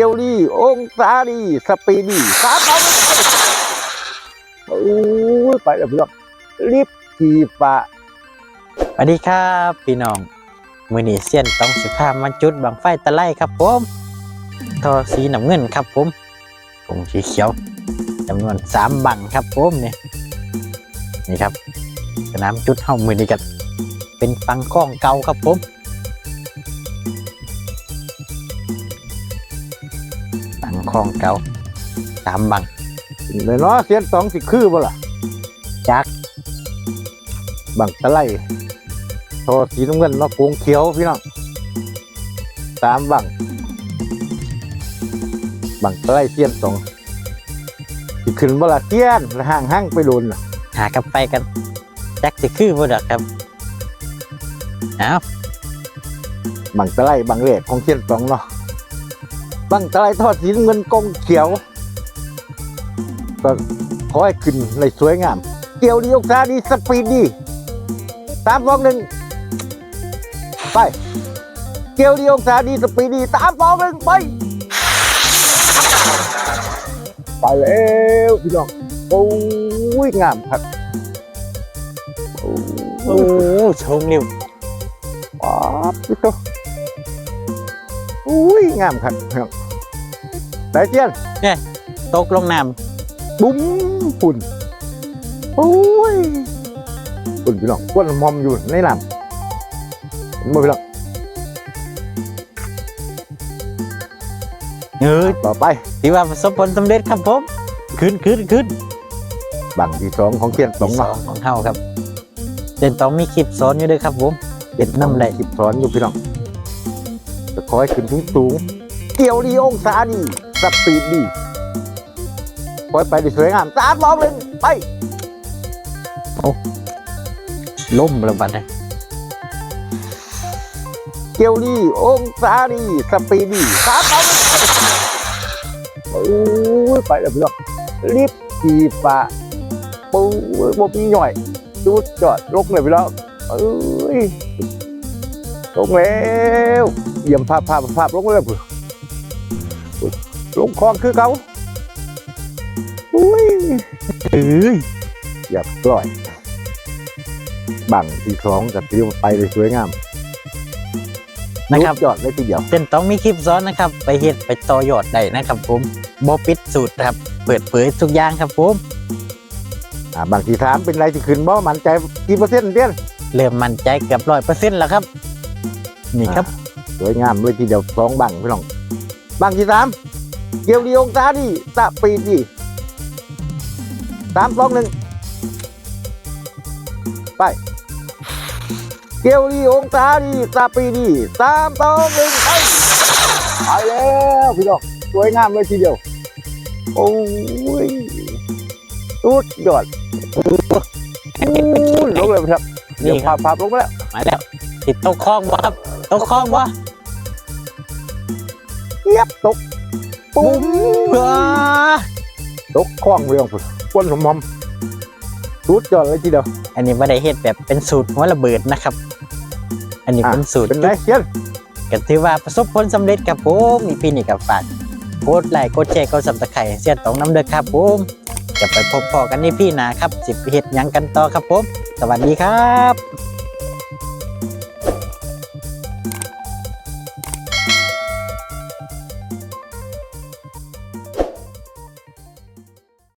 กียวดีองศาดี สปีดดีสามเอาโอ้ยไปแล้วพี่น้องรีบขี่ฟ้าสวัสดีครับพี่น้องมือนีเซียนต้องสิพามาจุดบังไฟตะไลครับผมทอสีน้ำเงินครับผมผงสีเขียวจำนวนสามบังครับผมเนี่ยนี่ครับสนามจุดเฮ้ามือนีกันเป็นฟังข้องเก่าครับผม ฟังข้องเก่าสามบังเลยเนาะเสียนสองสิคือบ่ล่ะจัก บังตะไลโทอสีน้ำเงินเนาะกงเขียวพี่น้องสามบังบังตะไลเสียนสองสิขึ้นบ่ล่ะเสียนแล้วห่างห่างไปโดนน่ะหากันไปกันจักจะคือบ่ดอกครับเอาบังตะไลบังเลขของเสียนสองเนาะ บังตะไลทอดสีน้ำเงินกงเขียว ก็ขอให้ขึ้นในสวยงาม เกี่ยวดีองศาดีสปีดดีสามสองหนึ่งไปเกี่ยวดีองศาดีสปีดดีสามสองหนึ่งไปไปแล้วพี่น้องโอ้ยงามครับโอ้โอ้ชมเร็วป๊าบพี่โตโอ้ยงามครับพี่น้องแต่เจียนตกลงน้บุ้มฝุ่นโอ้ยฝุ่นพี่น้องก้นมอมอยู่ในน้ำเห็นบ่พี่น้องำเออต่อไปถือว่าประสบผลสำเร็จครับผมขึ้นขึ้นขึ้นบังที่สองของเทียนสองสเนาะองของเฮาครับเด่นต้องมีคลิปสอนอยู่ด้วยครับผมเป็นน้ำไหลคลิปสอนอยู่พี่น้อง จะคอยขึ้นสูงสูงๆเกี่ยวดีองศาดีสปีดดีคอยไปได้สวยงามสามสองหนึ่งไปล่มระบาดนะเกี่ยวดีองศาดีสปีดดีสามสองหนึ่งโอ้ยไปแล้วพี่น้องรีบขี่ฟ้าปูบมีหน่อยจุดจอดลงเลยพี่น้องเอ้ย ลงแล้วเยี่ยมภาพภาพภาพลงเลยพี่ลงคลองคือเขาอุ้ยเอ้ยอย่าปล่อย บังที่สองกับที่ไปเลยสวยงามนะครับยอดเลยทีเดียวเด่นต้องมีคลิปสอนนะครับ ไปเฮ็ดไปต่อยอดได้นะครับผมบ่ปิดสูตรครับ เปิดเผยทุกอย่างครับผมอ่าบางทีถามเป็นไรที่ขึ้นบ่มั่นใจกี่เปอร์เซ็นต์เตี้ยนเริ่มมั่นใจเกือบร้อยเปอร์เซ็นต์แล้วครับ นี่ครับ สวยงามเลยทีเดียวสองบังพี่น้อง บังที่สามเกี่ยวดีองศาดีตะปีดดีสามสองหนึ่งไป เกี่ยวดีองศาดีตะปีดดีสามสองหนึ่งไปไปแล้วพี่น้องสวยงามเลยทีเดียว โอ้ยสุดยอดอู้ลงเลยครับ เดี๋ยวนี่ครัพาบพาลงมาแล้วมาแล้ว ติดโต๊ะคล้องบ่ครับโต๊ะคล้องบ่เยียบตกปุ้มว้าตกคล้องเรื่องพุ่นควนหอมๆสุดยอดเลยทีเดียวอันนี้ไม่ได้เฮ็ดแบบเป็นสูตรหัวระเบิดนะครับ อันนี้อะเป็นสูตรเป็นไรเชียนก็ถือว่าประสบผลสำเร็จครับผมมีพี่นี่กับฝากกดไลค์กดแชร์กดซับสไครต์เสียตองน้ำเด้อครับผมจะไปพบพอกันในพี่หนาครับสิบเฮ็ดหยังกันต่อครับผม สวัสดีครับ